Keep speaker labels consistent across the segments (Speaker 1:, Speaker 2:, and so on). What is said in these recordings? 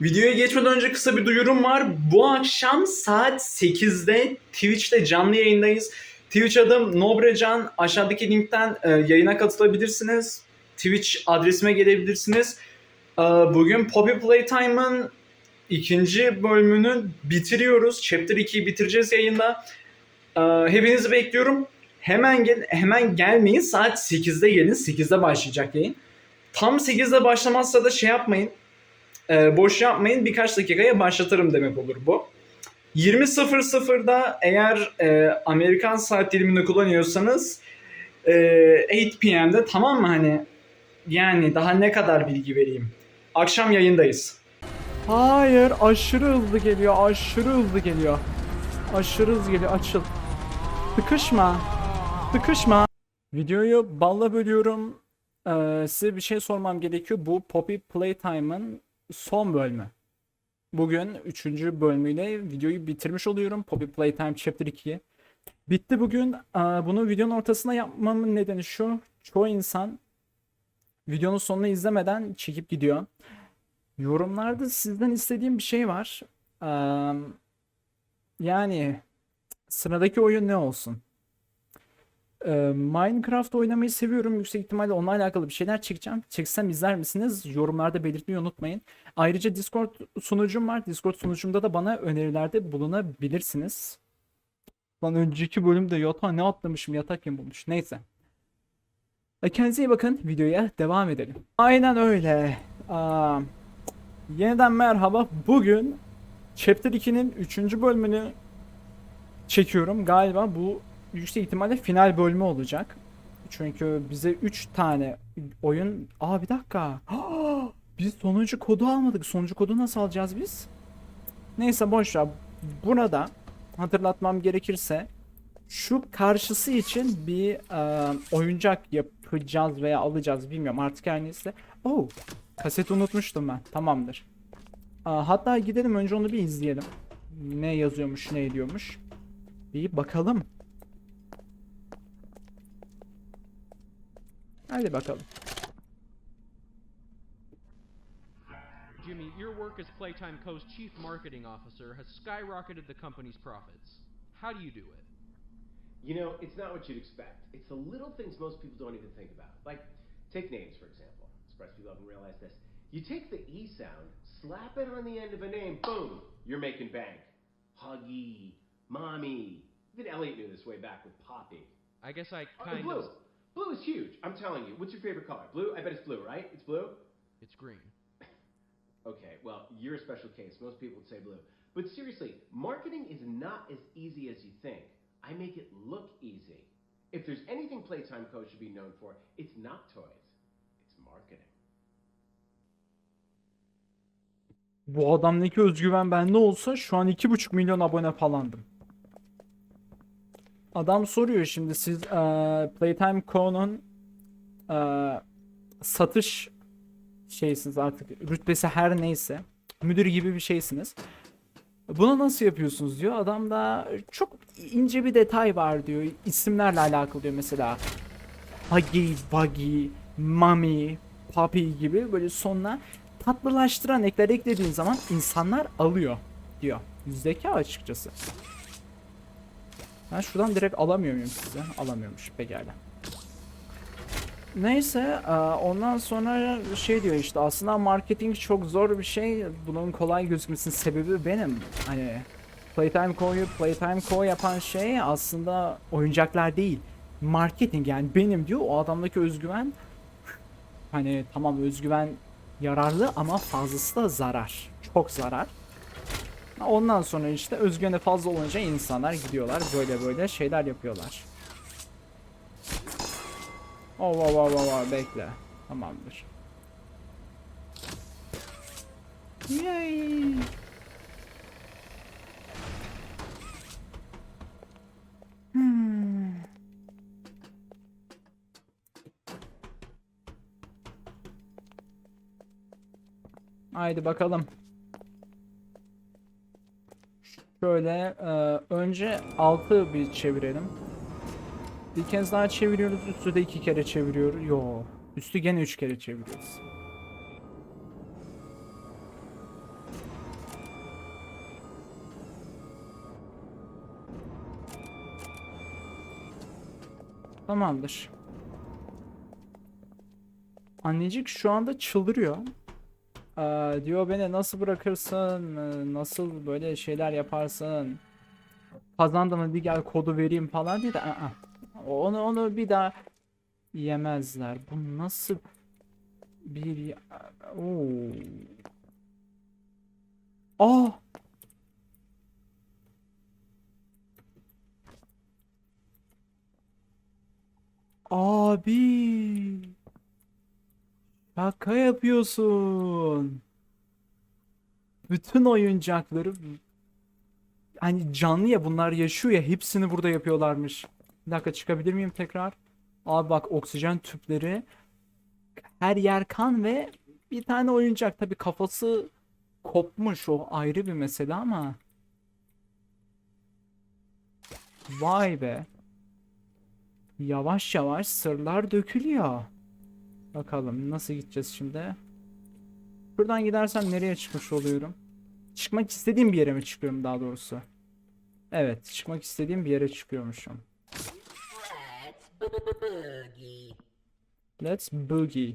Speaker 1: Videoya geçmeden önce kısa bir duyurum var. Bu akşam saat 8'de Twitch'te canlı yayındayız. Twitch adım Nobrecan. Aşağıdaki linkten e, yayına katılabilirsiniz. Twitch adresime gelebilirsiniz. E, bugün Poppy Playtime'ın ikinci bölümünü bitiriyoruz. Chapter 2'yi bitireceğiz yayında. E, hepinizi bekliyorum. Hemen gel hemen gelmeyin. Saat 8'de gelin. 8'de başlayacak yayın. Tam 8'de başlamazsa da şey yapmayın. E, boş yapmayın. Birkaç dakikaya başlatırım demek olur bu. 20.00'da eğer e, Amerikan saat dilimini kullanıyorsanız e, 8 PM'de tamam mı hani yani daha ne kadar bilgi vereyim. Akşam yayındayız.
Speaker 2: Hayır aşırı hızlı geliyor aşırı hızlı geliyor. Aşırı hızlı geliyor açıl. Sıkışma. Sıkışma. Videoyu balla bölüyorum. Ee, size bir şey sormam gerekiyor. Bu Poppy Playtime'ın son bölümü. Bugün 3. bölümüyle videoyu bitirmiş oluyorum. Poppy Playtime Chapter 2'yi. Bitti bugün. Bunu videonun ortasına yapmamın nedeni şu. Çoğu insan videonun sonunu izlemeden çekip gidiyor. Yorumlarda sizden istediğim bir şey var. Yani sıradaki oyun ne olsun? Minecraft oynamayı seviyorum. Yüksek ihtimalle onunla alakalı bir şeyler çekeceğim. Çeksem izler misiniz? Yorumlarda belirtmeyi unutmayın. Ayrıca Discord sunucum var. Discord sunucumda da bana önerilerde bulunabilirsiniz. Lan önceki bölümde yatağa ne atlamışım yatak kim bulmuş. Neyse. E, Kendinize iyi bakın. Videoya devam edelim. Aynen öyle. Aa, Yeniden merhaba. Bugün Chapter 2'nin 3. bölümünü çekiyorum. Galiba bu yüksek ihtimalle final bölümü olacak. Çünkü bize 3 tane oyun... Aa bir dakika. Biz sonuncu kodu almadık. Sonuncu kodu nasıl alacağız biz? Neyse boş ver. Burada hatırlatmam gerekirse şu karşısı için bir e, oyuncak yapacağız veya alacağız bilmiyorum artık her neyse. Oh Kaseti unutmuştum ben. Tamamdır. Aa, hatta gidelim önce onu bir izleyelim. Ne yazıyormuş, ne ediyormuş. Bir bakalım. Hadi bakalım.
Speaker 3: Jimmy, your work as Playtime Co.'s chief marketing officer has skyrocketed the company's profits. How do you do it?
Speaker 4: You know, it's not what you'd expect. It's the little things most people don't even think about. Like, take names, for example. Surprised people haven't realized this. You take the E sound, slap it on the end of a name, boom, you're making bank. Huggy, mommy. Even Elliot knew this way back with Poppy.
Speaker 3: I guess I kind
Speaker 4: blue.
Speaker 3: of.
Speaker 4: Blue is huge. I'm telling you. What's your favorite color? Blue? I bet it's blue, right? It's blue?
Speaker 3: It's green.
Speaker 4: Okay, well, you're a special case. Most people would say blue. But seriously, marketing is not as easy as you think. I make it look easy. If there's anything Playtime Co. should be known for, it's not toys, it's marketing.
Speaker 2: Bu adamdaki özgüven bende olsa şu an 2,5 milyon abone falandım. Adam soruyor şimdi siz eee, Playtime Co'nun eee, satış şeysiniz artık rütbesi her neyse müdür gibi bir şeysiniz. Bunu nasıl yapıyorsunuz diyor. Adam da çok ince bir detay var diyor. İsimlerle alakalı diyor mesela. Huggy, Buggy, Mami, Papi gibi böyle sonuna tatlılaştıran ekler eklediğin zaman insanlar alıyor diyor. Zeka açıkçası. Ben şuradan direkt alamıyor muyum size? Alamıyormuş pekala. Neyse e, ondan sonra şey diyor işte aslında marketing çok zor bir şey. Bunun kolay gözükmesinin sebebi benim. Hani Playtime Co'yu Playtime Co yapan şey aslında oyuncaklar değil. Marketing yani benim diyor o adamdaki özgüven hani tamam özgüven yararlı ama fazlası da zarar. Çok zarar. Ondan sonra işte özgüveni fazla olunca insanlar gidiyorlar böyle böyle şeyler yapıyorlar. Oh, oh, oh, oh, oh, bekle. Tamamdır. Yay. Hmm. Haydi bakalım. Şöyle e, önce 6 bir çevirelim. Bir kez daha çeviriyoruz. Üstü de 2 kere çeviriyoruz. Yo. Üstü gene 3 kere çeviriyoruz. Tamamdır. Annecik şu anda çıldırıyor. Aa, diyor beni nasıl bırakırsın? Ee, Nasıl böyle şeyler yaparsın? Kazandın hadi gel kodu vereyim falan diye de aa, onu onu bir daha yemezler. Bu nasıl bir Oo. Aa! Abi. Şaka yapıyorsun. Bütün oyuncakları hani canlı ya bunlar yaşıyor ya hepsini burada yapıyorlarmış. Bir dakika çıkabilir miyim tekrar? Abi bak oksijen tüpleri her yer kan ve bir tane oyuncak tabii kafası kopmuş o ayrı bir mesele ama vay be yavaş yavaş sırlar dökülüyor. Bakalım nasıl gideceğiz şimdi? Şuradan gidersem nereye çıkmış oluyorum? Çıkmak istediğim bir yere mi çıkıyorum daha doğrusu? Evet, çıkmak istediğim bir yere çıkıyormuşum. Let's boogie.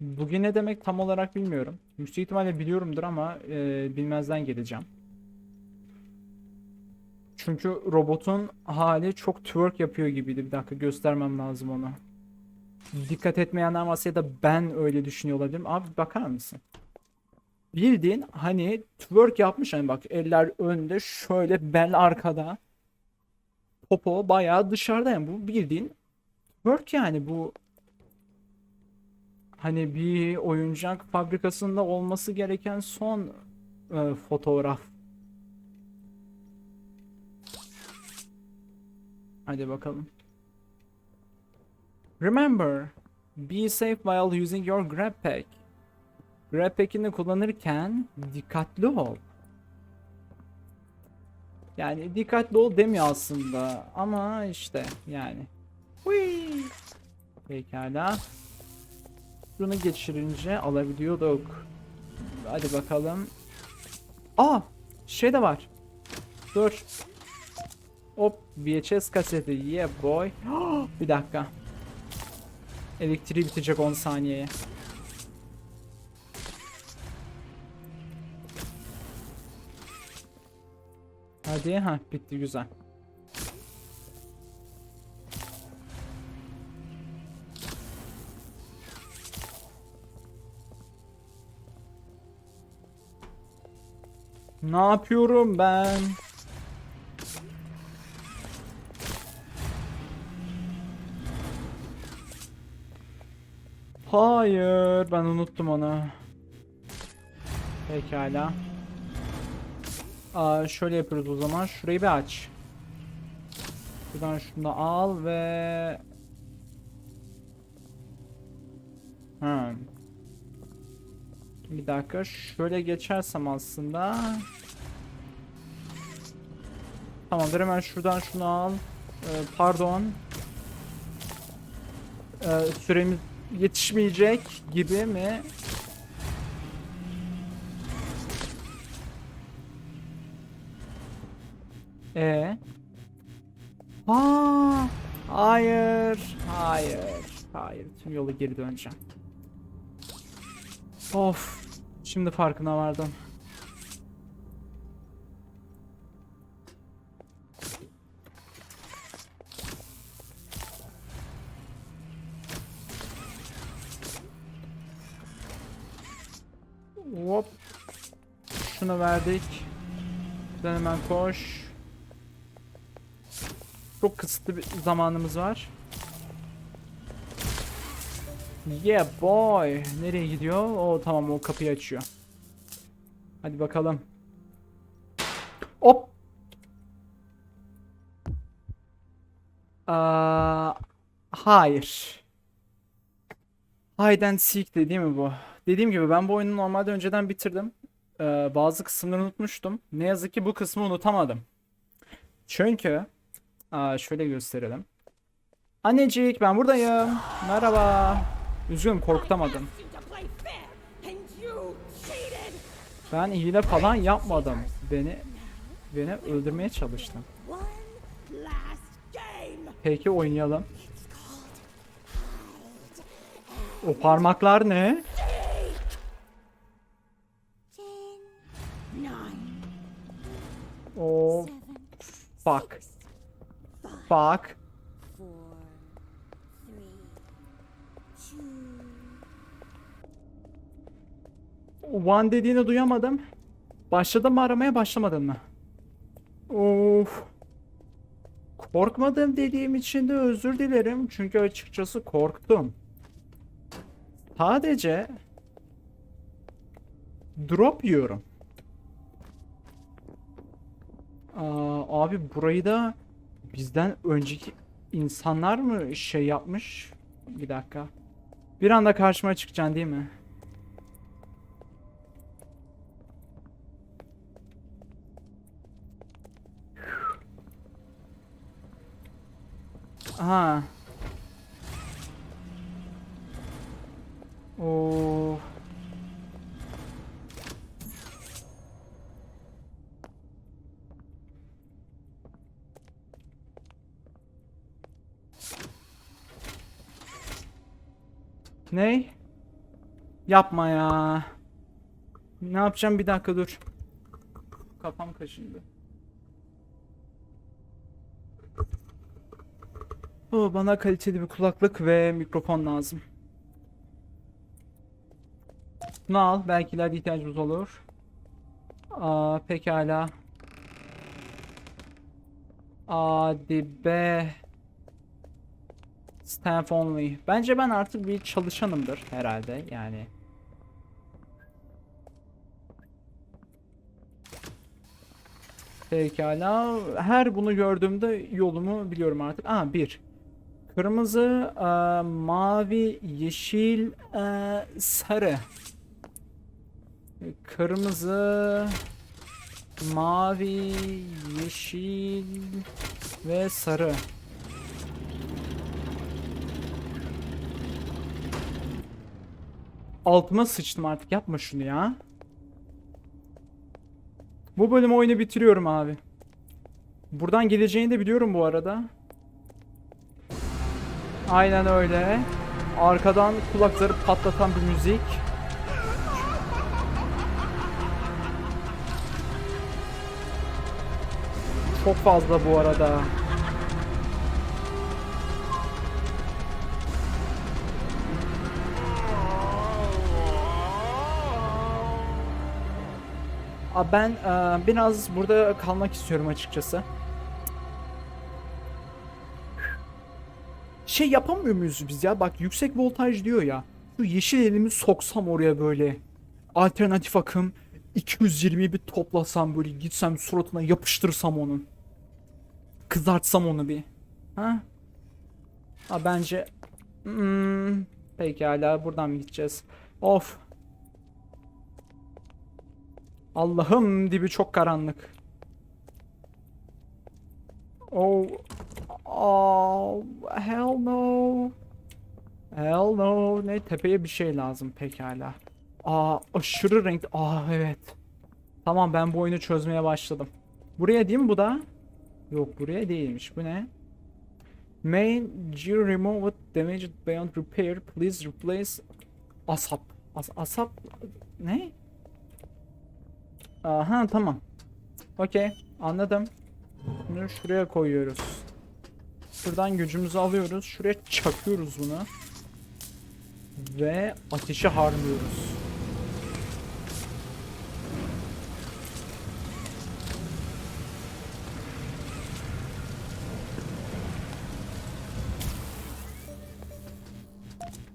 Speaker 2: Boogie ne demek tam olarak bilmiyorum. Yüksek ihtimalle biliyorumdur ama e, bilmezden geleceğim. Çünkü robotun hali çok twerk yapıyor gibiydi. Bir dakika göstermem lazım onu. Dikkat etmeyenler varsa ya da ben öyle düşünüyor olabilirim. Abi bakar mısın? Bildiğin hani twerk yapmış hani bak eller önde şöyle bel arkada. Popo bayağı dışarıda yani bu bildiğin twerk yani bu hani bir oyuncak fabrikasında olması gereken son e, fotoğraf. Hadi bakalım. Remember, be safe while using your grab pack. Grab pack'ini kullanırken dikkatli ol. Yani dikkatli ol demiyor aslında ama işte yani. Hui. Pekala. Bunu geçirince alabiliyorduk. Hadi bakalım. Aa, şey de var. Dur. Hop VHS kaseti. Yeah boy. Bir dakika. Elektriği bitecek 10 saniyeye. Hadi ha bitti güzel. Ne yapıyorum ben? Hayır, ben unuttum onu. Pekala. Aa, şöyle yapıyoruz o zaman. Şurayı bir aç. Buradan şunu da al ve... Hmm. Bir dakika. Şöyle geçersem aslında... Tamamdır hemen şuradan şunu al. Ee, pardon. Ee, süremiz yetişmeyecek gibi mi? E. Aa, hayır, hayır, hayır. Tüm yolu geri döneceğim. Of, şimdi farkına vardım. Şunu verdik. Sen hemen koş. Çok kısıtlı bir zamanımız var. Yeah boy. Nereye gidiyor? O tamam o kapıyı açıyor. Hadi bakalım. Hop. Aa, hayır. Hide and seek de değil mi bu? Dediğim gibi ben bu oyunu normalde önceden bitirdim. Ee, bazı kısımları unutmuştum. Ne yazık ki bu kısmı unutamadım. Çünkü Aa, şöyle gösterelim. Annecik ben buradayım. Merhaba. Üzgünüm korkutamadım. Ben hile falan yapmadım. Beni beni öldürmeye çalıştın. Peki oynayalım. O parmaklar ne? O
Speaker 5: seven,
Speaker 2: fuck. Fuck. One dediğini duyamadım. Başladın mı aramaya başlamadın mı? Of. Korkmadım dediğim için de özür dilerim. Çünkü açıkçası korktum. Sadece drop yiyorum. Aa, abi burayı da bizden önceki insanlar mı şey yapmış? Bir dakika. Bir anda karşıma çıkacaksın değil mi? Aha. Oo. Ne? Yapma ya. Ne yapacağım bir dakika dur. Kafam kaşındı. Oh, bana kaliteli bir kulaklık ve mikrofon lazım. Bunu al. Belki ileride ihtiyacımız olur. Aa, pekala. Hadi be. Staff only. Bence ben artık bir çalışanımdır herhalde yani. Pekala. Her bunu gördüğümde yolumu biliyorum artık. Aa bir. Kırmızı, e, mavi, yeşil, e, sarı. Kırmızı, mavi, yeşil ve sarı. Altıma sıçtım artık yapma şunu ya. Bu bölüm oyunu bitiriyorum abi. Buradan geleceğini de biliyorum bu arada. Aynen öyle. Arkadan kulakları patlatan bir müzik. Çok fazla bu arada. Abi ben eee, biraz burada kalmak istiyorum açıkçası. Şey yapamıyor muyuz biz ya? Bak yüksek voltaj diyor ya. Şu yeşil elimi soksam oraya böyle. Alternatif akım 220'yi bir toplasam böyle gitsem suratına yapıştırsam onun. Kızartsam onu bir. Ha? Ha bence hmm, pekala buradan mı gideceğiz? Of. Allah'ım dibi çok karanlık. Oh. Oh, hell no. Hell no. Ne tepeye bir şey lazım pekala. Aa aşırı renk. Aa evet. Tamam ben bu oyunu çözmeye başladım. Buraya değil mi bu da? Yok buraya değilmiş. Bu ne? Main gear removed damaged beyond repair. Please replace asap. As asap ne? Aha tamam. Okey anladım. Bunu şuraya koyuyoruz. Şuradan gücümüzü alıyoruz. Şuraya çakıyoruz bunu. Ve ateşi harlıyoruz.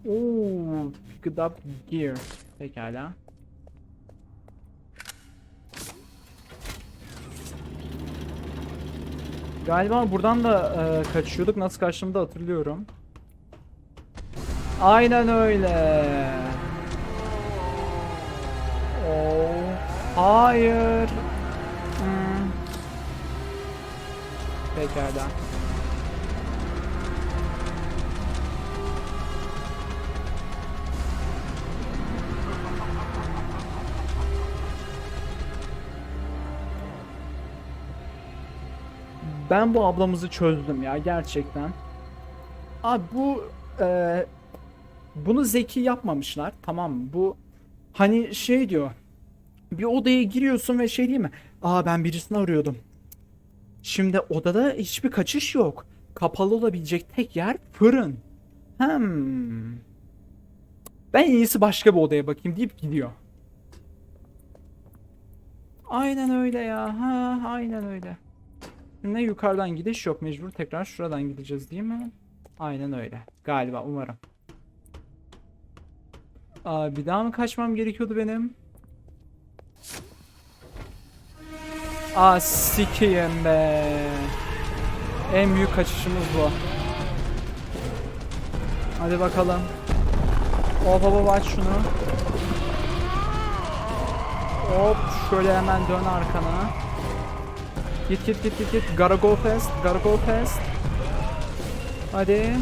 Speaker 2: Oo, picked up gear. Pekala. Galiba buradan da e, kaçıyorduk. Nasıl kaçtığımı da hatırlıyorum. Aynen öyle. Oo, hayır. Hmm. Pekala. Ben bu ablamızı çözdüm ya gerçekten. Abi bu e, bunu zeki yapmamışlar tamam mı? Bu hani şey diyor. Bir odaya giriyorsun ve şey değil mi? Aa ben birisini arıyordum. Şimdi odada hiçbir kaçış yok. Kapalı olabilecek tek yer fırın. Hmm. Ben en iyisi başka bir odaya bakayım deyip gidiyor. Aynen öyle ya. Ha, aynen öyle. Ne yukarıdan gidiş yok. Mecbur tekrar şuradan gideceğiz değil mi? Aynen öyle. Galiba umarım. Aa, bir daha mı kaçmam gerekiyordu benim? Aa sikiyim be. En büyük kaçışımız bu. Hadi bakalım. Hop hop aç şunu. Hop şöyle hemen dön arkana. Git git git git git. Gotta go fast. Gotta go fast. Hadi.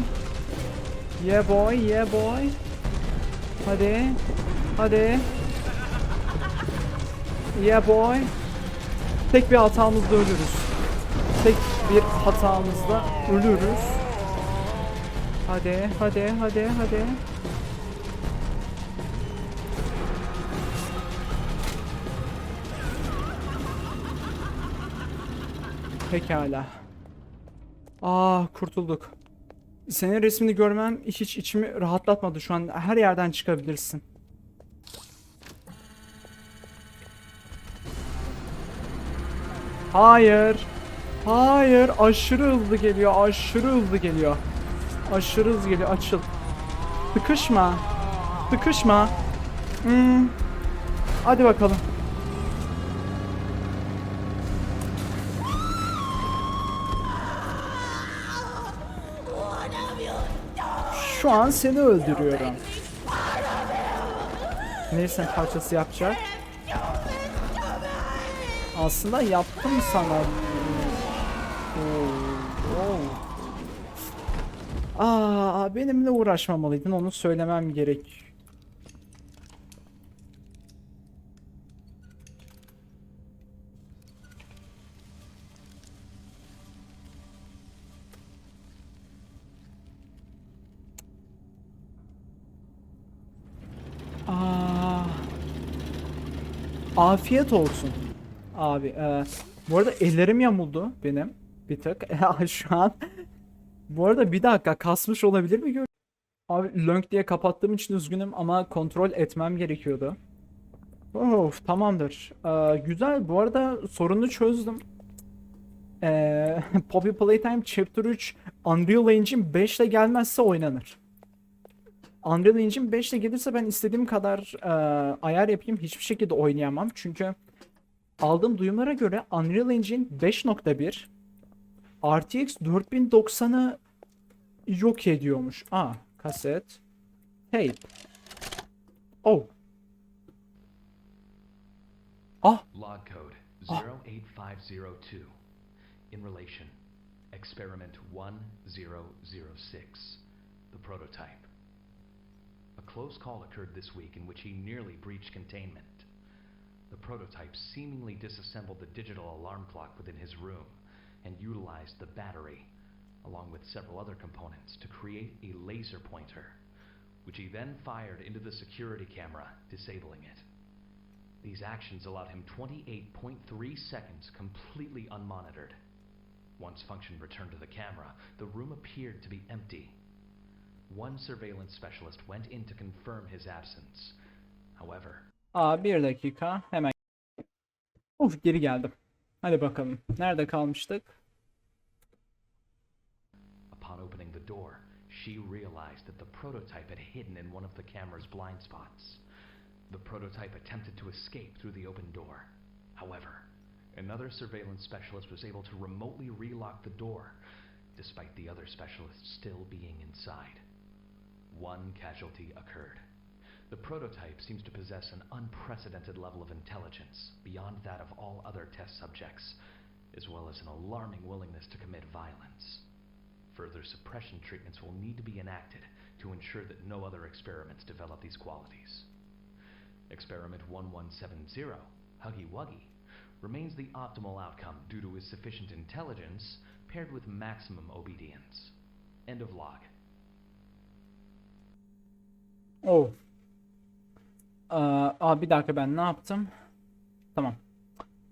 Speaker 2: Yeah boy, yeah boy. Hadi. Hadi. Yeah boy. Tek bir hatamızda ölürüz. Tek bir hatamızda ölürüz. Hadi, hadi, hadi, hadi. Pekala. Aa, kurtulduk. Senin resmini görmem hiç içimi rahatlatmadı şu an. Her yerden çıkabilirsin. Hayır. Hayır. Aşırı hızlı geliyor. Aşırı hızlı geliyor. Aşırı hızlı geliyor. Açıl. Sıkışma. Sıkışma. Hmm. Hadi bakalım. Şu an seni öldürüyorum. Neyse parçası yapacak. Aslında yaptım sana. Oo. Aa, benimle uğraşmamalıydın onu söylemem gerek. Afiyet olsun. Abi e, bu arada ellerim yamuldu benim bir tık. Şu an bu arada bir dakika kasmış olabilir mi? Abi lönk diye kapattığım için üzgünüm ama kontrol etmem gerekiyordu. Of tamamdır. Ee, güzel bu arada sorunu çözdüm. Ee, Poppy Playtime Chapter 3 Unreal Engine 5 ile gelmezse oynanır. Unreal Engine 5 ile gelirse ben istediğim kadar e, ayar yapayım hiçbir şekilde oynayamam. Çünkü aldığım duyumlara göre Unreal Engine 5.1 RTX 4090'ı yok ediyormuş. Aa, kaset. Tape. Oh. Ah,
Speaker 6: Log code
Speaker 2: Ah.
Speaker 6: 08502. In relation, experiment 1006. The prototype. A close call occurred this week in which he nearly breached containment. The prototype seemingly disassembled the digital alarm clock within his room and utilized the battery, along with several other components, to create a laser pointer, which he then fired into the security camera, disabling it. These actions allowed him 28.3 seconds completely unmonitored. Once function returned to the camera, the room appeared to be empty. One surveillance specialist went in to confirm his absence. However,
Speaker 2: aa bir dakika hemen. Of geri geldim. Hadi bakalım. Nerede kalmıştık?
Speaker 6: upon opening the door, she realized that the prototype had hidden in one of the camera's blind spots. The prototype attempted to escape through the open door. However, another surveillance specialist was able to remotely relock the door, despite the other specialist still being inside. One casualty occurred. The prototype seems to possess an unprecedented level of intelligence beyond that of all other test subjects, as well as an alarming willingness to commit violence. Further suppression treatments will need to be enacted to ensure that no other experiments develop these qualities. Experiment 1170, Huggy Wuggy, remains the optimal outcome due to his sufficient intelligence paired with maximum obedience. End of log.
Speaker 2: Oh. Aa, bir dakika ben ne yaptım? Tamam.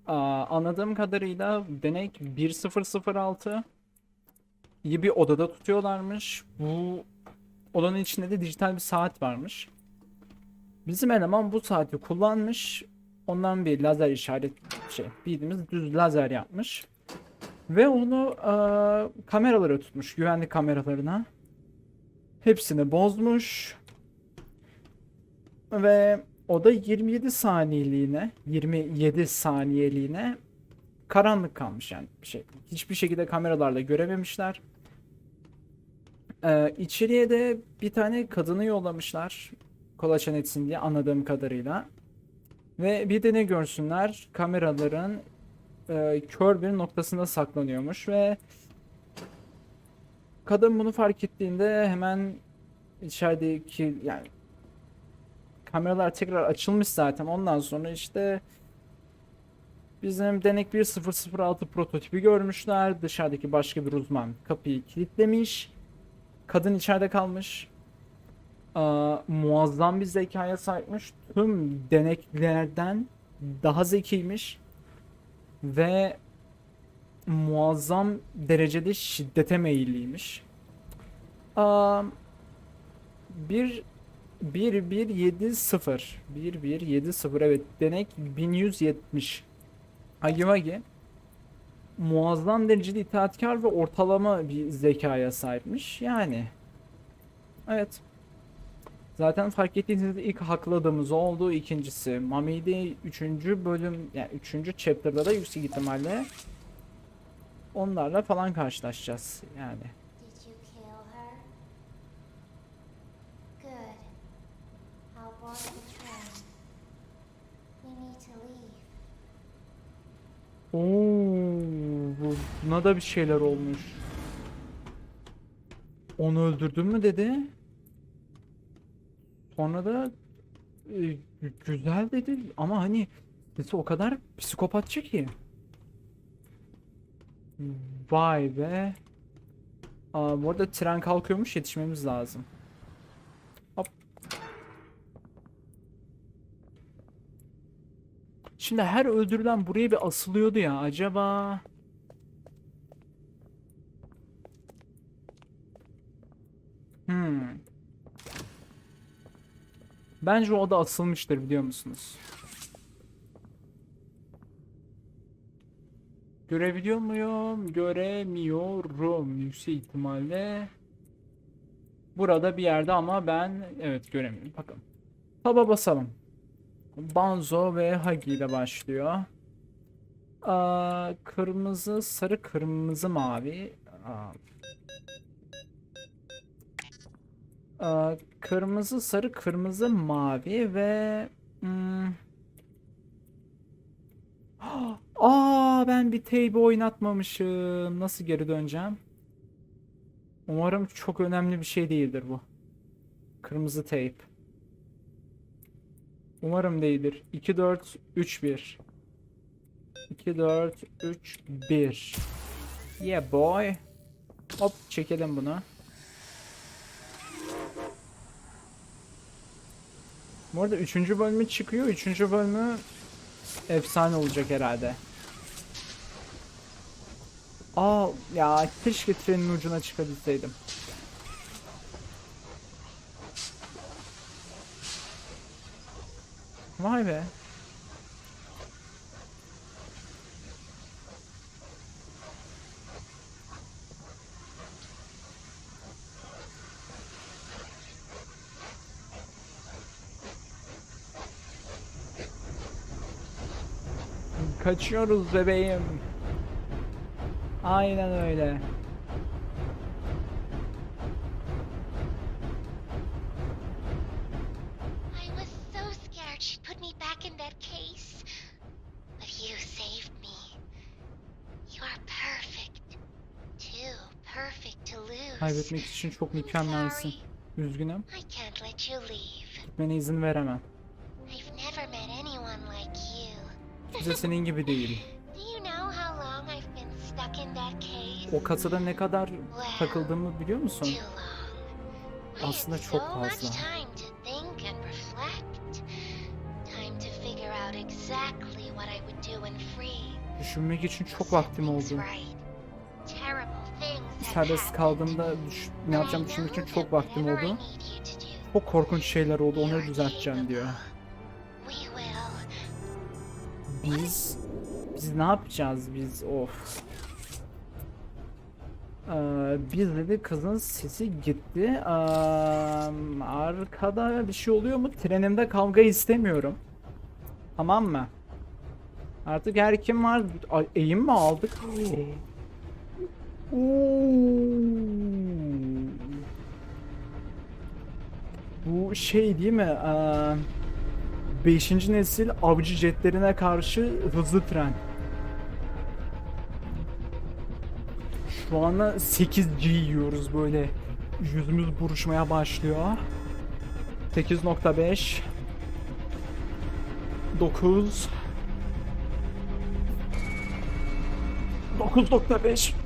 Speaker 2: Aa, anladığım kadarıyla denek 1006 iyi bir odada tutuyorlarmış. Bu odanın içinde de dijital bir saat varmış. Bizim eleman bu saati kullanmış. Ondan bir lazer işaret şey bildiğimiz düz lazer yapmış. Ve onu aa, kameralara tutmuş. Güvenlik kameralarına. Hepsini bozmuş. Ve o da 27 saniyeliğine 27 saniyeliğine karanlık kalmış yani şey. Hiçbir şekilde kameralarla görememişler. Ee, içeriye de bir tane kadını yollamışlar. Kolaçan etsin diye anladığım kadarıyla. Ve bir de ne görsünler? Kameraların e, kör bir noktasında saklanıyormuş ve kadın bunu fark ettiğinde hemen içerideki yani kameralar tekrar açılmış zaten. Ondan sonra işte bizim Denek 1006 prototipi görmüşler. Dışarıdaki başka bir uzman kapıyı kilitlemiş. Kadın içeride kalmış. Aa, muazzam bir zekaya sahipmiş. Tüm deneklerden daha zekiymiş. Ve muazzam derecede şiddete meyilliymiş. Aa, bir 1170 1170 evet denek 1170 Hagiwagi muazzam derecede itaatkar ve ortalama bir zekaya sahipmiş. Yani evet. Zaten fark ettiğinizde ilk hakladığımız oldu. İkincisi Mami'de 3. bölüm yani 3. chapter'da da yüksek ihtimalle onlarla falan karşılaşacağız. Yani Oo, buna da bir şeyler olmuş. Onu öldürdün mü dedi. Sonra da e, güzel dedi ama hani sesi o kadar psikopatça ki. Vay be. Aa, bu arada tren kalkıyormuş yetişmemiz lazım. Şimdi her öldürülen buraya bir asılıyordu ya acaba. Hmm. Bence o da asılmıştır biliyor musunuz? Görebiliyor muyum? Göremiyorum yüksek ihtimalle. Burada bir yerde ama ben evet göremiyorum. Bakın. Taba basalım. Banzo ve Hagi ile başlıyor. Aa, kırmızı, sarı, kırmızı, mavi. Aa. Kırmızı, sarı, kırmızı, mavi ve hmm. Aa, ben bir teybi oynatmamışım. Nasıl geri döneceğim? Umarım çok önemli bir şey değildir bu. Kırmızı teyp. Umarım değildir. 2 4 3 1. 2 4 3 1. Yeah boy. Hop çekelim bunu. Bu arada 3. bölümü çıkıyor. 3. bölümü efsane olacak herhalde. Aa ya keşke trenin ucuna çıkabilseydim. Vay be. Kaçıyoruz bebeğim. Aynen öyle. Kaybetmek için çok mükemmelsin. Üzgünüm. Gitmene izin veremem. Kimse senin gibi değil. O kasada ne kadar takıldığımı biliyor musun? Aslında çok fazla. Düşünmek için çok vaktim oldu. Serbest kaldığımda düş- ne yapacağım düşünmek için çok vaktim oldu. Çok korkunç şeyler oldu onları düzelteceğim diyor. Biz biz ne yapacağız biz of. Ee, biz dedi kızın sesi gitti. Ee, arkada bir şey oluyor mu? Trenimde kavga istemiyorum. Tamam mı? Artık her kim var? Eğim mi aldık? Bu şey değil mi? Ee, beşinci nesil avcı jetlerine karşı hızlı tren. Şu anda 8G yiyoruz böyle. Yüzümüz buruşmaya başlıyor. 8.5 9 9.5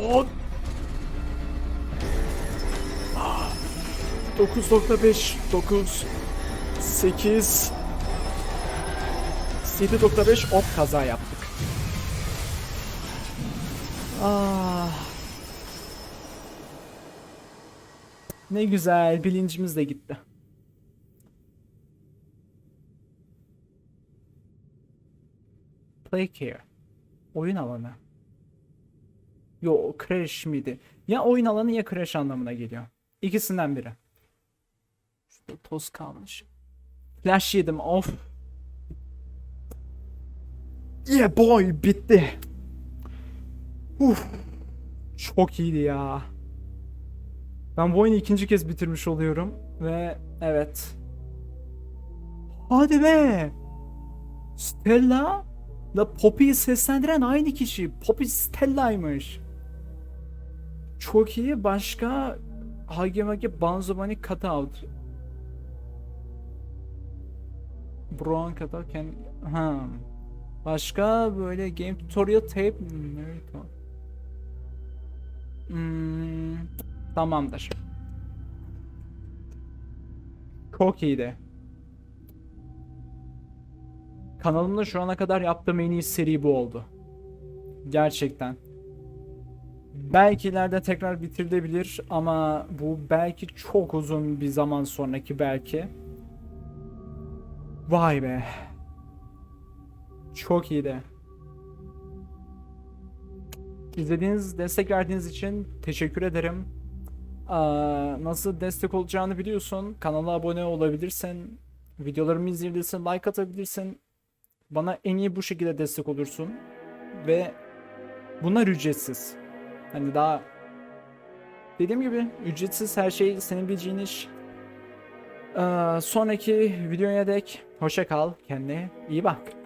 Speaker 2: 10 9.5 9 8 7.5 hop kaza yaptık. Ah. Ne güzel bilincimiz de gitti. Play care. Oyun alanı. Yo crash miydi? Ya oyun alanı ya crash anlamına geliyor. İkisinden biri. Şurada toz kalmış. Flash yedim of. Yeah boy bitti. Uf. Çok iyiydi ya. Ben bu oyunu ikinci kez bitirmiş oluyorum ve evet. Hadi be. Stella la Poppy'yi seslendiren aynı kişi. Poppy Stella'ymış. Çok iyi. Başka Hagemage Banzomani Cutout. Brown Cutout can... Ha. Başka böyle game tutorial tape marathon. Hmm, tamamdır. Çok iyiydi. Kanalımda şu ana kadar yaptığım en iyi seri bu oldu. Gerçekten. Belki ileride tekrar bitirilebilir ama bu belki çok uzun bir zaman sonraki belki. Vay be. Çok iyiydi. İzlediğiniz, destek verdiğiniz için teşekkür ederim. Aa, nasıl destek olacağını biliyorsun. Kanala abone olabilirsin. Videolarımı izleyebilirsin, like atabilirsin. Bana en iyi bu şekilde destek olursun. Ve bunlar ücretsiz. Hani daha dediğim gibi ücretsiz her şey senin bileceğin iş. Ee, sonraki videoya dek hoşça kal. Kendine iyi bak.